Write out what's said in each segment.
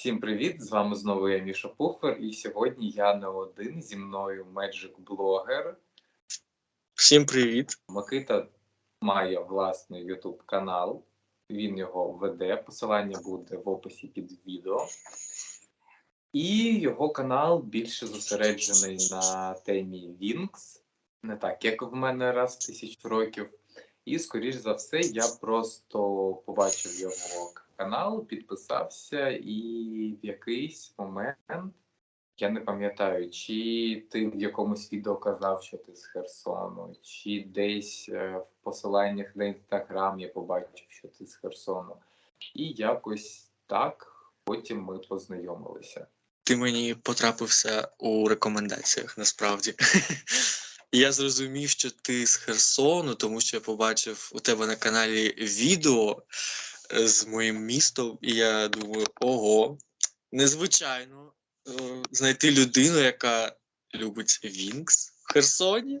Всім привіт! З вами знову я Міша Пуфер, і сьогодні я не один зі мною Magic Блогер. Всім привіт. Микита має власний YouTube канал. Він його веде. Посилання буде в описі під відео. І його канал більше зосереджений на темі Wings, не так, як в мене раз в тисячу років. І, скоріш за все, я просто побачив його канал, підписався, і в якийсь момент, я не пам'ятаю, чи ти в якомусь відео казав, що ти з Херсону, чи десь е, в посиланнях на інстаграм я побачив, що ти з Херсону. І якось так потім ми познайомилися. Ти мені потрапився у рекомендаціях насправді. Я зрозумів, що ти з Херсону, тому що я побачив у тебе на каналі відео з моїм містом, і я думаю, ого, незвичайно е, знайти людину, яка любить Вінкс в Херсоні.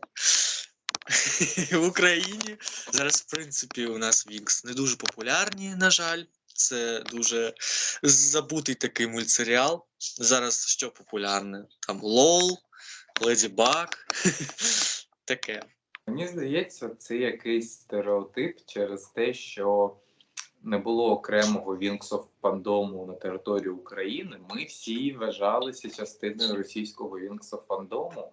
В Україні зараз, в принципі, у нас Вінкс не дуже популярні, на жаль. Це дуже забутий такий мультсеріал. Зараз що популярне? Там Лол, Леді Баг. Таке. Мені здається, це якийсь стереотип через те, що не було окремого Wings фандому на території України. Ми всі вважалися частиною російського Wings фандому.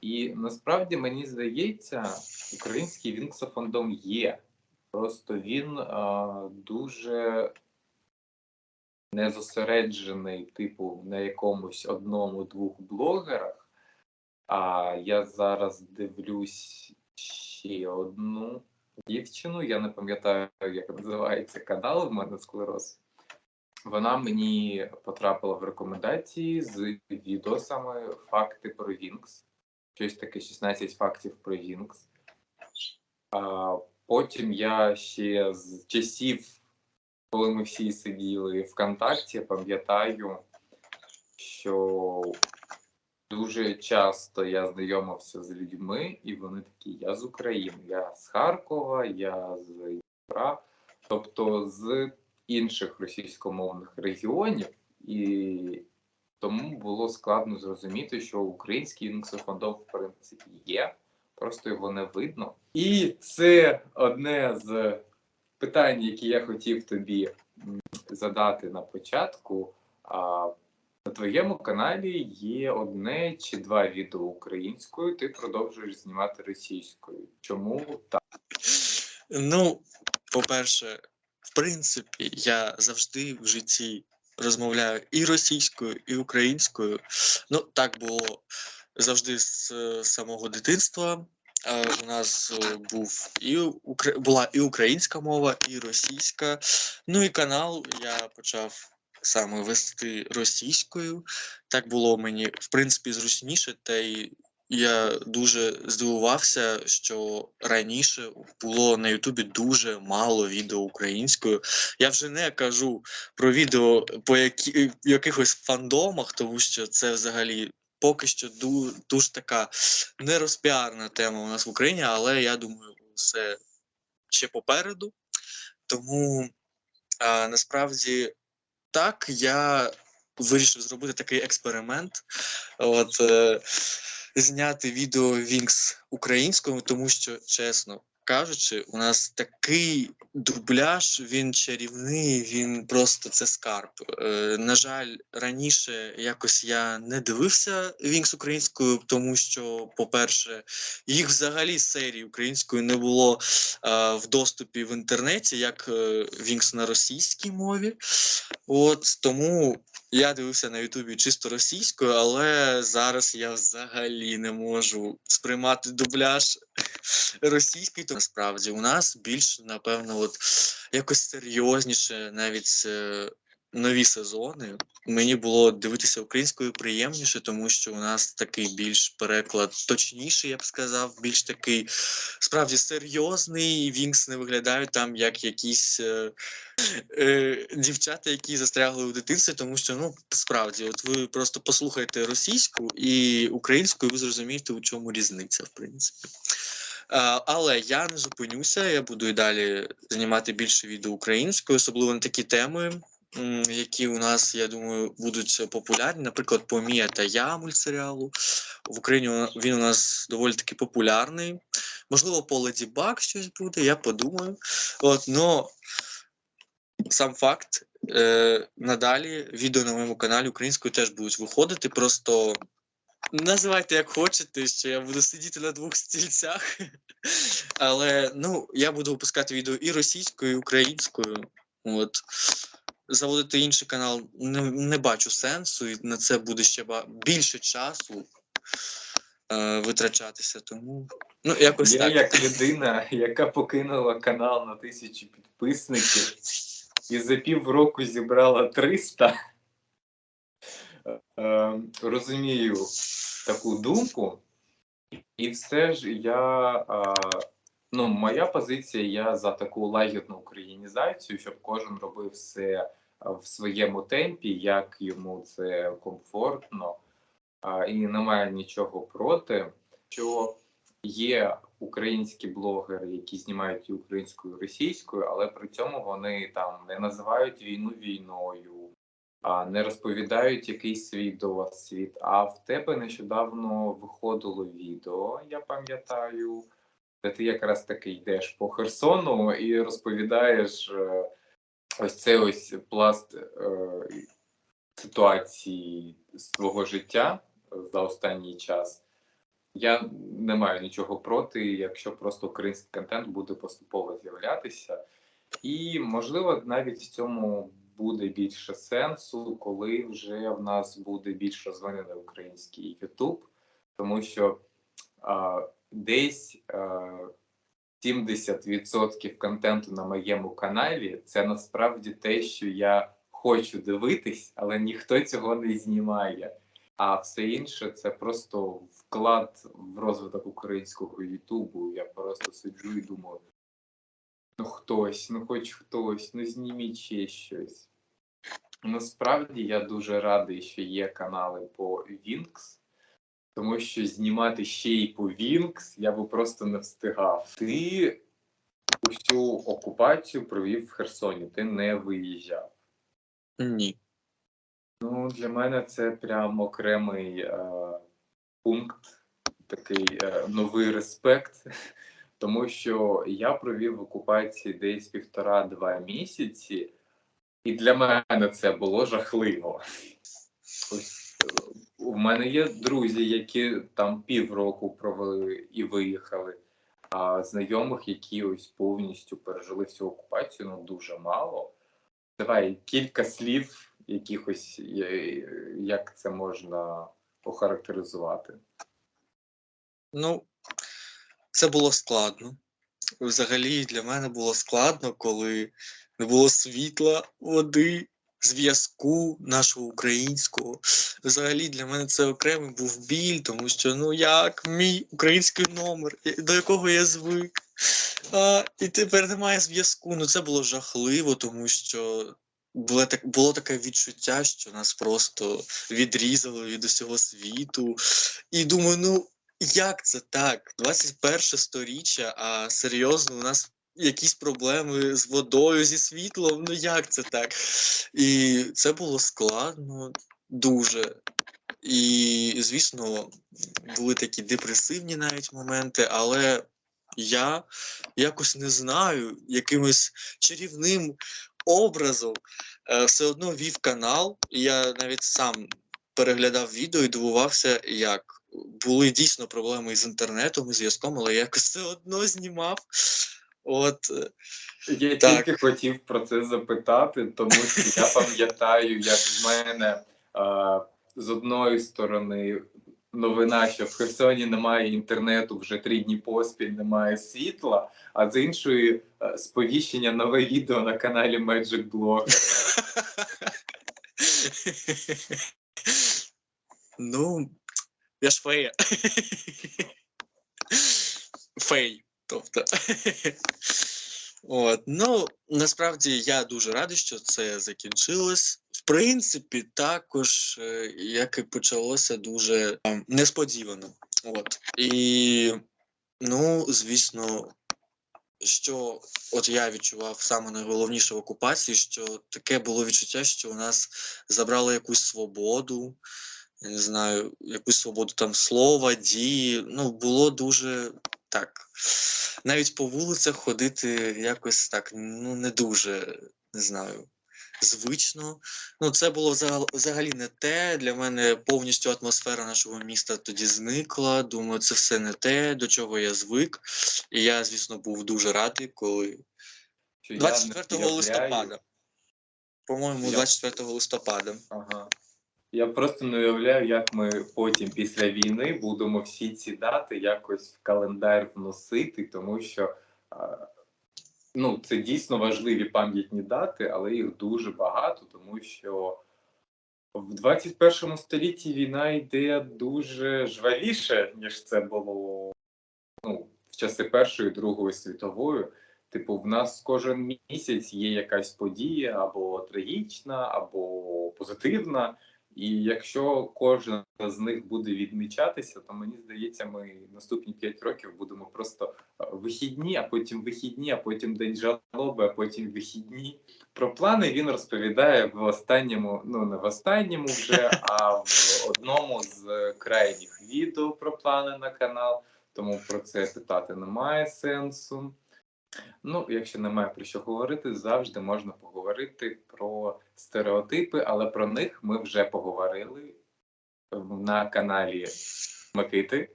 І насправді мені здається, український Wings фандом є. Просто він а, дуже не зосереджений, типу, на якомусь одному-двох блогерах. А я зараз дивлюсь ще одну дівчину. Я не пам'ятаю, як називається канал. В мене склероз. Вона мені потрапила в рекомендації з відосами факти про Вінкс. Щось таке 16 фактів про Вінкс. А потім я ще з часів, коли ми всі сиділи ВКонтакті, пам'ятаю, що дуже часто я знайомився з людьми, і вони такі: я з України, я з Харкова, я з Дніпра, тобто з інших російськомовних регіонів, і тому було складно зрозуміти, що український інксофондом, в принципі, є, просто його не видно. І це одне з питань, які я хотів тобі задати на початку. На твоєму каналі є одне чи два відео українською, ти продовжуєш знімати російською. Чому так? Ну, по-перше, в принципі, я завжди в житті розмовляю і російською, і українською. Ну, так було завжди з е, самого дитинства. Е, У нас е, був і була і українська мова, і російська. Ну і канал я почав саме вести російською. Так було мені, в принципі, зручніше, та й я дуже здивувався, що раніше було на Ютубі дуже мало відео українською. Я вже не кажу про відео по які, якихось фандомах, тому що це взагалі поки що ду, дуже така нерозпіарна тема у нас в Україні, але я думаю, все ще попереду. Тому а, насправді так я вирішив зробити такий експеримент. От, е, зняти відео Вінкс українською, тому що, чесно кажучи, у нас такий дубляж, він чарівний, він просто це скарб. Е, на жаль, раніше якось я не дивився Вінкс українською, тому що, по-перше, їх взагалі серії українською не було е, в доступі в інтернеті, як е, Вінкс на російській мові. От тому я дивився на Ютубі чисто російською, але зараз я взагалі не можу сприймати дубляж російський. То насправді у нас більш, напевно, от якось серйозніше навіть е, нові сезони. Мені було дивитися українською приємніше, тому що у нас такий більш переклад точніший, я б сказав, більш такий справді серйозний. Вінкс не виглядають там як якісь. Е, е, дівчата, які застрягли у дитинстві, тому що ну справді, от ви просто послухайте російську і українську, і ви зрозумієте, у чому різниця, в принципі. А, але я не зупинюся, я буду і далі знімати більше відео українською, особливо на такі теми, які у нас, я думаю, будуть популярні. Наприклад, Помія та я мультсеріалу. В Україні він у нас доволі таки популярний. Можливо, по Леді Баг щось буде, я подумаю. От, но сам факт, е, надалі відео на моєму каналі українською теж будуть виходити. Просто називайте як хочете, що я буду сидіти на двох стільцях. Але ну, я буду випускати відео і російською, і українською. От. Заводити інший канал не, не бачу сенсу, і на це буде ще більше часу е, витрачатися. Тому ну, якось Я так. як людина, яка покинула канал на тисячу підписників і за півроку зібрала 300. Е, розумію таку думку, і все ж я. е, ну, моя позиція, я за таку лагідну українізацію, щоб кожен робив все е, в своєму темпі, як йому це комфортно, і немає нічого проти, що є українські блогери, які знімають і українською, і російською, але при цьому вони там не називають війну війною, не розповідають якийсь свій досвід. А в тебе нещодавно виходило відео, я пам'ятаю, де ти якраз таки йдеш по Херсону і розповідаєш е, ось цей ось пласт е, ситуації з твого життя за останній час. Я не маю нічого проти, якщо просто український контент буде поступово з'являтися. І, можливо, навіть в цьому буде більше сенсу, коли вже в нас буде більш розвинений український YouTube, тому що а, десь а, 70% контенту на моєму каналі це насправді те, що я хочу дивитись, але ніхто цього не знімає. А все інше це просто вклад в розвиток українського Ютубу. Я просто сиджу і думаю: ну хтось, ну хоч хтось, ну зніміть ще щось. Насправді я дуже радий, що є канали по Вінкс, тому що знімати ще й по Вінкс я би просто не встигав. Ти усю окупацію провів в Херсоні, ти не виїжджав. Ні. Ну, для мене це прям окремий е, пункт, такий е, новий респект, тому що я провів в окупації десь півтора-два місяці, і для мене це було жахливо. Ось е, у мене є друзі, які там півроку провели і виїхали, а знайомих, які ось повністю пережили всю окупацію, ну дуже мало. Давай кілька слів якихось, е, як це можна охарактеризувати. Ну, це було складно. Взагалі для мене було складно, коли не було світла, води, зв'язку нашого українського. Взагалі для мене це окремий був біль, тому що ну як мій український номер, до якого я звик. А, і тепер немає зв'язку. Ну це було жахливо, тому що було, так, було таке відчуття, що нас просто відрізали від усього світу. І думаю, ну як це так? 21 сторіччя, а серйозно, у нас якісь проблеми з водою, зі світлом. Ну як це так? І це було складно дуже. І, звісно, були такі депресивні навіть моменти, але я якось не знаю, якимось чарівним образом е, все одно вів канал. І я навіть сам переглядав відео і дивувався, як були дійсно проблеми із інтернетом, із зв'язком, але я якось все одно знімав. От е, Я Так. тільки хотів про це запитати, тому що я пам'ятаю, як в мене а, з одної сторони новина, що в Херсоні немає інтернету вже три дні поспіль, немає світла, а з іншої е, сповіщення нове відео на каналі Magic Blogger. Ну, я ж фея. Фей, тобто. От, ну, насправді я дуже радий, що це закінчилось. В принципі, також, е, як і почалося, дуже е, несподівано. От. І, ну, звісно, що от я відчував саме найголовніше в окупації, що таке було відчуття, що у нас забрали якусь свободу, я не знаю, якусь свободу там слова, дії. Ну, було дуже так. Навіть по вулицях ходити якось так, ну, не дуже, не знаю, звично. Ну, це було взагалі не те. Для мене повністю атмосфера нашого міста тоді зникла. Думаю, це все не те, до чого я звик. І я, звісно, був дуже радий, коли Що я не 24 листопада. По-моєму, 24 листопада. Ага. Я просто не уявляю, як ми потім після війни будемо всі ці дати якось в календар вносити, тому що ну, це дійсно важливі пам'ятні дати, але їх дуже багато, тому що в 21 столітті війна йде дуже жвавіше, ніж це було ну, в часи Першої Другої світової. Типу, в нас кожен місяць є якась подія або трагічна, або позитивна. І якщо кожна з них буде відмічатися, то мені здається, ми наступні 5 років будемо просто е, вихідні, а потім вихідні, а потім день жалоби, а потім вихідні. Про плани він розповідає в останньому, ну не в останньому вже, а в одному з крайніх відео про плани на канал. Тому про це питати немає сенсу. Ну, якщо немає про що говорити, завжди можна поговорити про стереотипи, але про них ми вже поговорили на каналі Микити.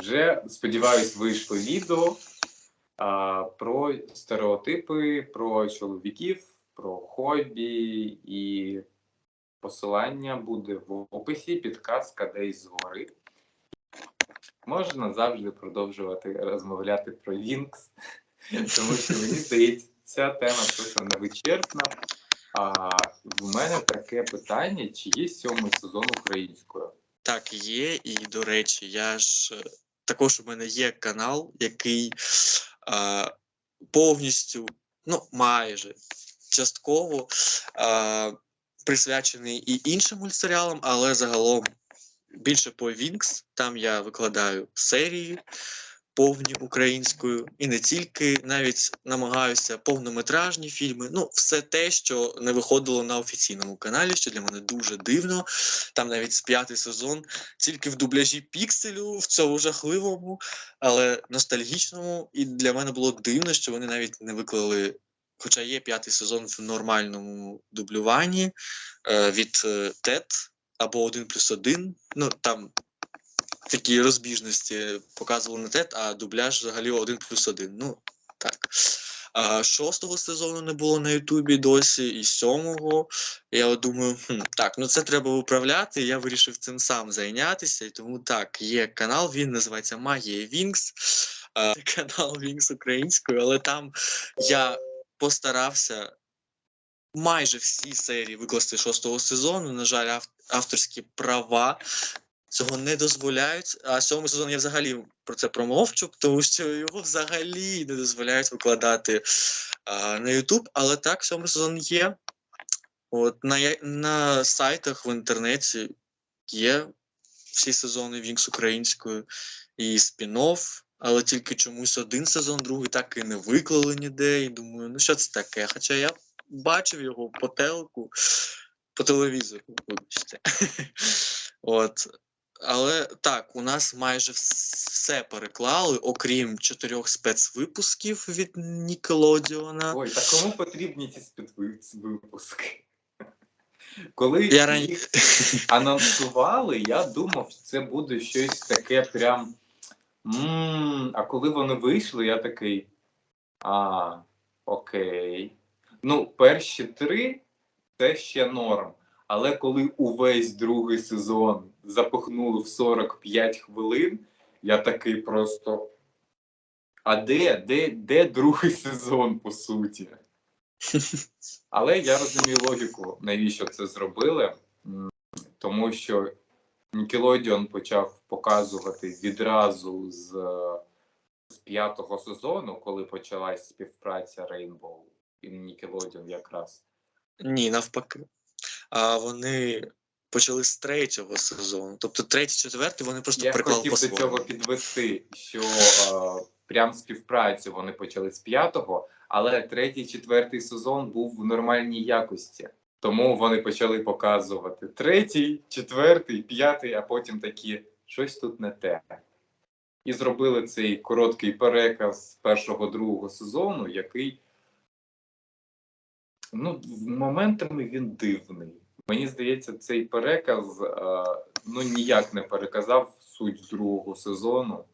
Вже сподіваюсь, вийшло відео а, про стереотипи, про чоловіків, про хобі і посилання буде в описі, підказка десь згори. Можна завжди продовжувати розмовляти про Вінкс, тому що мені здається, ця тема просто невичерпна. А в мене таке питання: чи є сьомий сезон українською? Так, є, і до речі, я ж е, також у мене є канал, який а, повністю, ну майже частково а, присвячений і іншим мультсеріалам, але загалом більше по Вінкс. Там я викладаю серії повні українською, і не тільки, навіть намагаюся повнометражні фільми. Ну, все те, що не виходило на офіційному каналі, що для мене дуже дивно. Там навіть п'ятий сезон тільки в дубляжі пікселю, в цьому жахливому, але ностальгічному. І для мене було дивно, що вони навіть не виклали. Хоча є п'ятий сезон в нормальному дублюванні е, від е, ТЕТ або 1 плюс 1. Ну там такі розбіжності показували не ТЕТ, а дубляж взагалі 1 плюс 1. Ну так. А шостого сезону не було на Ютубі досі, і сьомого. Я думаю, хм, так, ну це треба виправляти. Я вирішив цим сам зайнятися. І тому так, є канал, він називається Магія Вінкс. Канал Вінкс українською, але там я постарався майже всі серії викласти шостого сезону. На жаль, авторські права цього не дозволяють. А сьомий сезон я взагалі про це промовчу, тому що його взагалі не дозволяють викладати а, на YouTube. Але так, сьомий сезон є. От на, на сайтах в інтернеті є всі сезони Вінкс українською і спін-офф, але тільки чомусь один сезон, другий так і не виклали ніде. І думаю, ну що це таке? Хоча я бачив його по телеку, по телевізору. От. Але так, у нас майже все переклали, окрім чотирьох спецвипусків від Нікелодіона. Ой, та кому потрібні ці спецвипуски? Коли Я рані- їх анонсували, я думав, це буде щось таке прям. м А коли вони вийшли, я такий. А, окей. Ну, перші три це ще норм. Але коли увесь другий сезон запихнули в 45 хвилин, я такий просто. А де, де, де другий сезон, по суті? Але я розумію логіку, навіщо це зробили. Тому що Nickelodeon почав показувати відразу з, з п'ятого сезону, коли почалась співпраця Rainbow і Nickelodeon якраз. Ні, навпаки. А вони почали з третього сезону. Тобто третій, четвертий вони просто Я приклали хотів по до цього підвести, що е, прям співпрацю вони почали з п'ятого, але третій, четвертий сезон був в нормальній якості. Тому вони почали показувати третій, четвертий, п'ятий, а потім такі щось тут не те. І зробили цей короткий переказ першого другого сезону, який ну, моментами він дивний. Мені здається, цей переказ е, ну, ніяк не переказав суть другого сезону.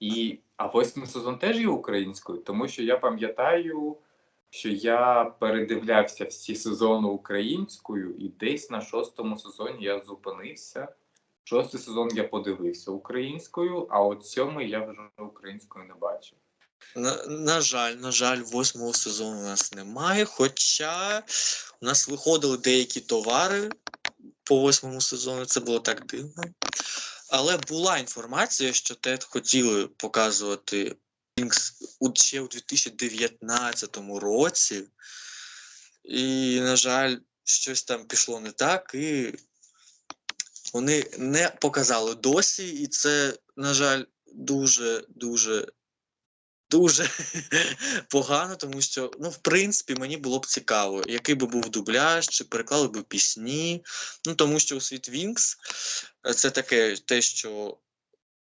І, а восьмий сезон теж є українською, тому що я пам'ятаю, що я передивлявся всі сезони українською, і десь на шостому сезоні я зупинився. Шостий сезон я подивився українською, а от сьомий я вже українською не бачив. На, на жаль, на жаль, восьмого сезону у нас немає. Хоча у нас виходили деякі товари по восьмому сезону, це було так дивно. Але була інформація, що ТЕД хотіли показувати ще у 2019 році. І, на жаль, щось там пішло не так, і вони не показали досі, і це, на жаль, дуже, дуже дуже погано, тому що, ну, в принципі, мені було б цікаво, який би був дубляж, чи переклали б пісні. Ну, тому що у світ Вінкс це таке те, що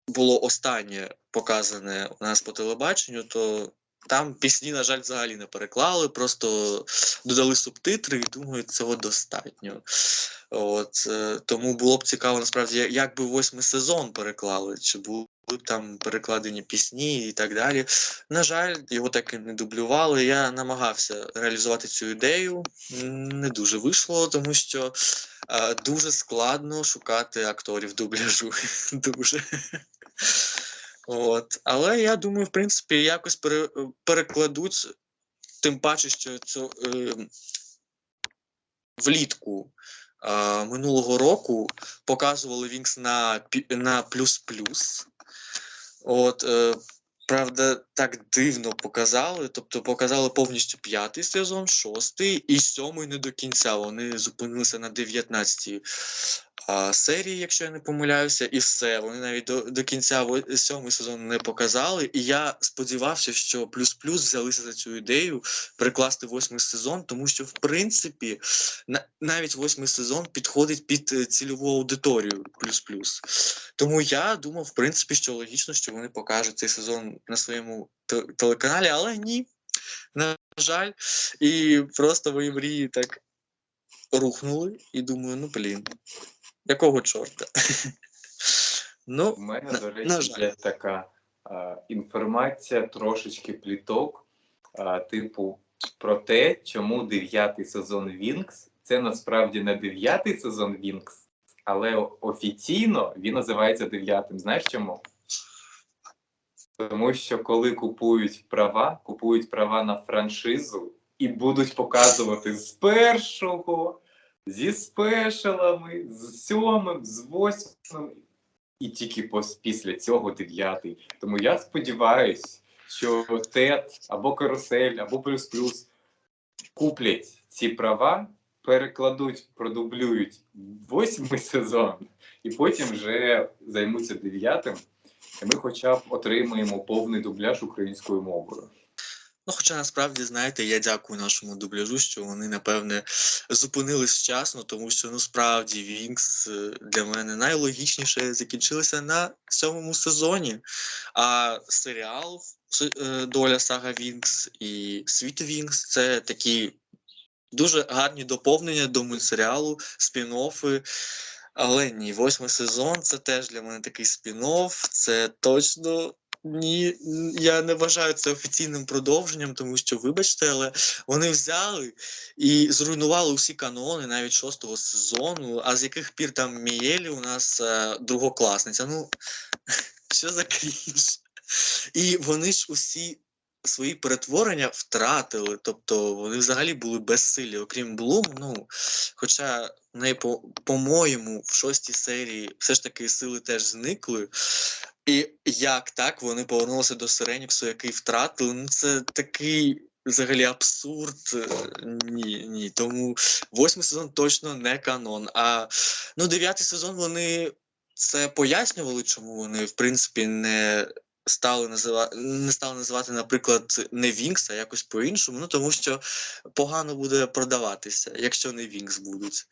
було останнє показане у нас по телебаченню, то там пісні, на жаль, взагалі не переклали, просто додали субтитри, і думаю, цього достатньо. От, е, тому було б цікаво, насправді, як би восьмий сезон переклали, чи були там перекладені пісні і так далі. На жаль, його так і не дублювали. Я намагався реалізувати цю ідею. Не дуже вийшло, тому що е, дуже складно шукати акторів дубляжу. дуже. От. Але я думаю, в принципі, якось пере, перекладуть, тим паче, що цю, е, влітку е, минулого року показували Вінкс на, на плюс-плюс. От, е, правда, так дивно показали. Тобто показали повністю п'ятий сезон, шостий і сьомий не до кінця. Вони зупинилися на 19 а, серії, якщо я не помиляюся, і все. Вони навіть до, до кінця сьомий сезон не показали. І я сподівався, що плюс-плюс взялися за цю ідею прикласти восьмий сезон, тому що, в принципі, на, навіть восьмий сезон підходить під е, цільову аудиторію плюс-плюс. Тому я думав, в принципі, що логічно, що вони покажуть цей сезон на своєму телеканалі, але ні. На жаль, і просто мої мрії так рухнули, і думаю, ну блін, якого чорта? ну, У мене, На- до речі, є така а, інформація, трошечки пліток, а, типу, про те, чому дев'ятий сезон Вінкс це насправді не дев'ятий сезон Вінкс, але офіційно він називається дев'ятим. Знаєш чому? Тому що коли купують права, купують права на франшизу і будуть показувати з першого, зі спешалами, з сьомим, з восьмим, і тільки після цього дев'ятий. Тому я сподіваюся, що ТЕТ або Карусель, або Плюс Плюс куплять ці права, перекладуть, продублюють восьмий сезон, і потім вже займуться дев'ятим. І ми хоча б отримаємо повний дубляж українською мовою. Ну, хоча насправді, знаєте, я дякую нашому дубляжу, що вони, напевне, зупинились вчасно, тому що ну справді Вінкс е, для мене найлогічніше закінчилися на сьомому сезоні. А серіал е, Доля Сага Вінкс і Світ Вінкс це такі дуже гарні доповнення до мультсеріалу, спін-оффи. Але ні, восьмий сезон це теж для мене такий спін-офф, це точно ні, я не вважаю це офіційним продовженням, тому що, вибачте, але вони взяли і зруйнували усі канони навіть шостого сезону, а з яких пір там Мієлі у нас е, другокласниця. Ну, що за крінж? І вони ж усі свої перетворення втратили, тобто вони взагалі були безсилі, окрім Блум. Ну, хоча в неї, по- по-моєму, в шостій серії все ж таки сили теж зникли. І як так вони повернулися до Сиреніксу, який втратили? Ну це такий взагалі абсурд. Е, Ні, ні. Тому восьмий сезон точно не канон. А ну, дев'ятий сезон вони це пояснювали, чому вони, в принципі, не стали називати, не стали називати, наприклад, не Вінкс, а якось по-іншому. Ну тому що погано буде продаватися, якщо не Вінкс будуть.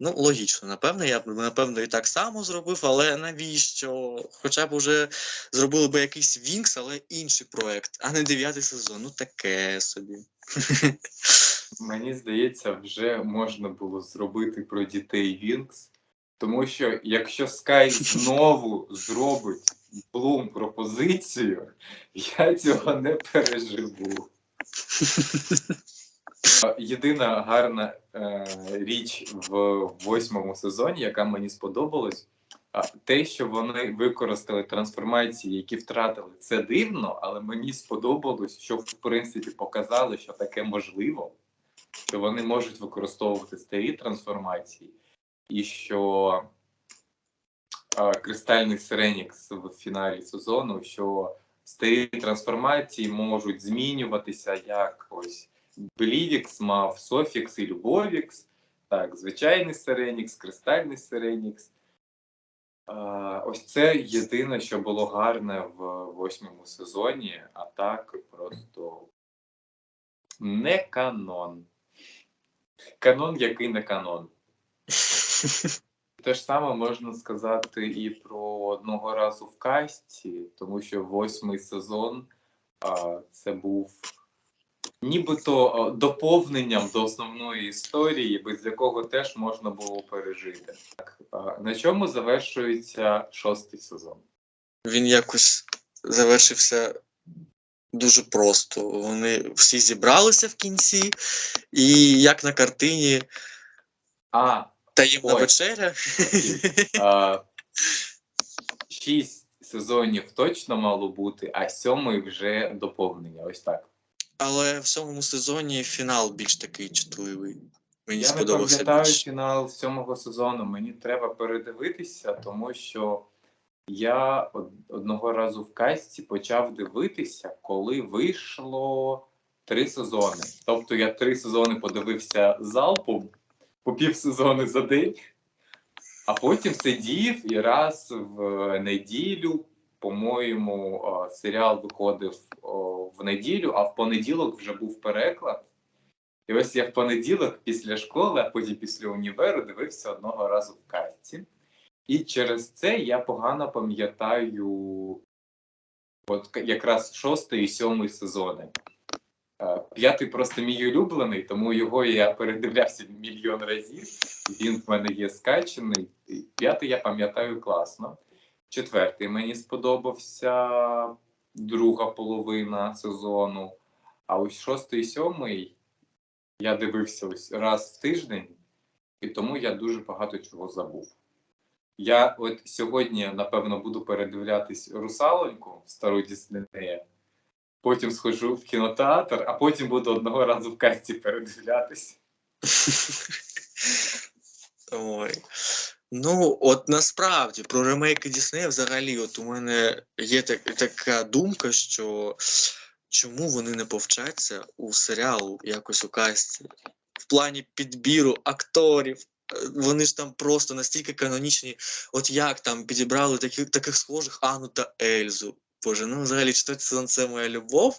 Ну, логічно, напевно, я б напевно і так само зробив, але навіщо? Хоча б уже зробили би якийсь Вінкс, але інший проект, а не дев'ятий сезон. Ну таке собі. Мені здається, вже можна було зробити про дітей Вінкс, тому що якщо Sky знову зробить Блум пропозицію, я цього не переживу. Єдина гарна е, річ в восьмому сезоні, яка мені сподобалась, те, що вони використали трансформації, які втратили, це дивно, але мені сподобалось, що в принципі показали, що таке можливо, що вони можуть використовувати старі трансформації, і що Кристальний Сиренікс в фіналі сезону, що старі трансформації можуть змінюватися як ось Белівікс мав Софікс і Любовікс, так, звичайний Сиренікс, Кристальний Сиренікс. Ось це єдине, що було гарне в восьмому сезоні, а так просто не канон. Канон, який не канон. Те ж саме можна сказати і про одного разу в касті, тому що восьмий сезон а, це був нібито доповненням до основної історії, без якого теж можна було пережити. Так, а, на чому завершується шостий сезон? Він якось завершився дуже просто. Вони всі зібралися в кінці, і як на картині А, таємна Ой. вечеря. а, шість сезонів точно мало бути, а сьомий вже доповнення. Ось так. Але в сьомому сезоні фінал більш такий чутливий. Мені Я не сподобався пам'ятаю більш. фінал сьомого сезону. Мені треба передивитися, тому що я од- одного разу в касті почав дивитися, коли вийшло три сезони. Тобто я три сезони подивився залпом, по півсезони за день, а потім сидів і раз в неділю, по-моєму, серіал виходив в неділю, а в понеділок вже був переклад. І ось я в понеділок після школи, а потім після універу дивився одного разу в касті. І через це я погано пам'ятаю от якраз шостий і сьомий сезони. П'ятий просто мій улюблений, тому його я передивлявся мільйон разів. Він в мене є скачений. П'ятий я пам'ятаю класно. Четвертий мені сподобався друга половина сезону. А ось шостий і сьомий я дивився ось раз в тиждень, і тому я дуже багато чого забув. Я от сьогодні, напевно, буду передивлятись русалоньку стару Діснея, потім схожу в кінотеатр, а потім буду одного разу в касті передивлятись. Ой. Ну, от насправді про ремейки Діснея взагалі, от у мене є так, така думка, що чому вони не повчаться у серіалу якось у касті в плані підбіру акторів. Е, Вони ж там просто настільки канонічні. От як там підібрали таких, таких схожих Анну та Ельзу. Боже, ну взагалі четвертий сезон це моя любов.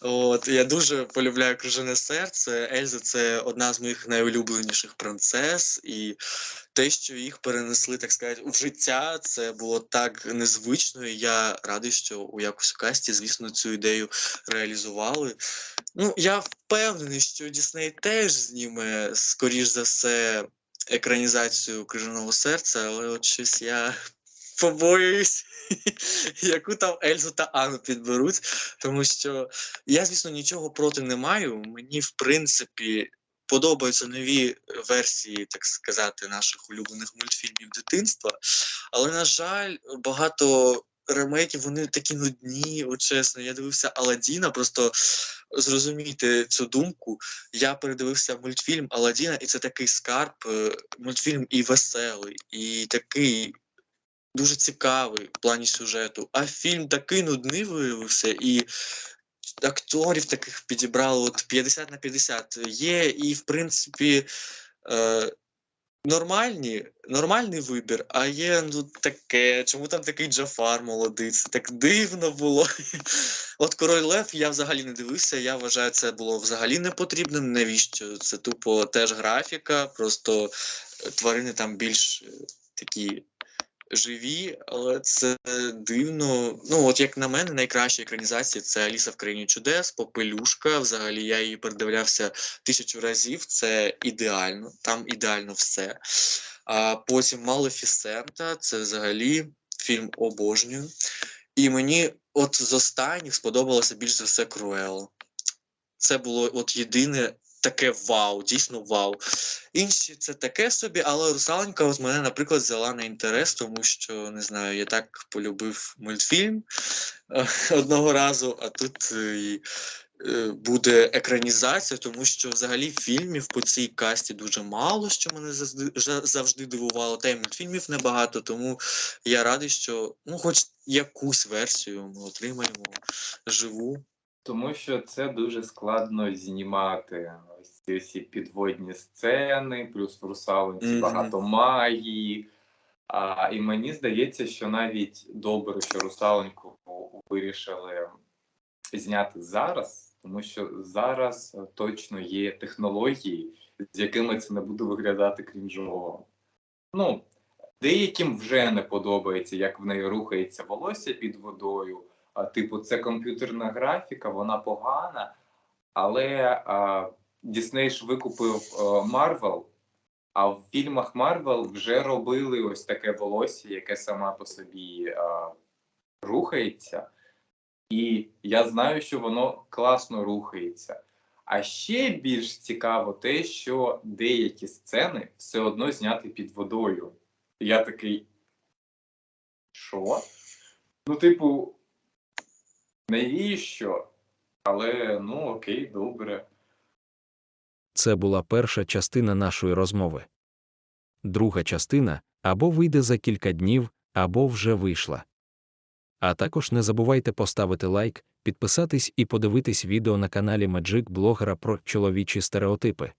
От я дуже полюбляю крижане серце. Ельза це одна з моїх найулюбленіших принцес, і те, що їх перенесли, так сказати, в життя, це було так незвично. І я радий, що у якось у касті, звісно, цю ідею реалізували. Ну, я впевнений, що Дісней теж зніме, скоріш за все, екранізацію крижаного серця, але от щось я побоююсь, яку там Ельзу та Анну підберуть. Тому що я, звісно, нічого проти не маю. Мені, в принципі, подобаються нові версії, так сказати, наших улюблених мультфільмів дитинства. Але, на жаль, багато ремейків вони такі нудні, от чесно. Я дивився Аладдіна, просто зрозумійте цю думку. Я передивився мультфільм Аладдіна, і це такий скарб, е, мультфільм і веселий, і такий. Дуже цікавий в плані сюжету, а фільм такий нудний виявився, і акторів таких підібрали от 50 на 50 є, і в принципі е, нормальні, нормальний вибір, а є ну таке, чому там такий Джафар молодий? Це так дивно було. От король Лев я взагалі не дивився. Я вважаю, це було взагалі не потрібно. Навіщо? Це тупо теж графіка, просто тварини там більш е, такі живі, але це дивно. Ну, от як на мене, найкраща екранізація це Аліса в країні чудес, Попелюшка. Взагалі я її передивлявся тисячу разів. Це ідеально, там ідеально все. А потім Малефісента, це взагалі фільм обожнюю. І мені от з останніх сподобалося більш за все Круело. Це було от єдине таке вау, дійсно вау. Інші це таке собі, але русаленька от мене, наприклад, взяла на інтерес, тому що не знаю, я так полюбив мультфільм е, одного разу, а тут е, і, е, буде екранізація, тому що взагалі фільмів по цій касті дуже мало, що мене завжди дивувало. Та й мультфільмів небагато, тому я радий, що ну, хоч якусь версію ми отримаємо живу. Тому що це дуже складно знімати. Ці всі підводні сцени, плюс в русалонці Мгм. багато магії. А, і мені здається, що навіть добре, що русалоньку вирішили зняти зараз, тому що зараз точно є технології, з якими це не буде виглядати крінжово. Ну, деяким вже не подобається, як в неї рухається волосся під водою. А, типу, це комп'ютерна графіка, вона погана, але а, Дісней ж викупив Марвел, а в фільмах Марвел вже робили ось таке волосся, яке сама по собі а, рухається. І я знаю, що воно класно рухається. А ще більш цікаво те, що деякі сцени все одно зняті під водою. Я такий. Що? Ну, типу, навіщо? Але ну окей, добре. Це була перша частина нашої розмови. Друга частина або вийде за кілька днів, або вже вийшла. А також не забувайте поставити лайк, підписатись і подивитись відео на каналі Magic блогера про чоловічі стереотипи.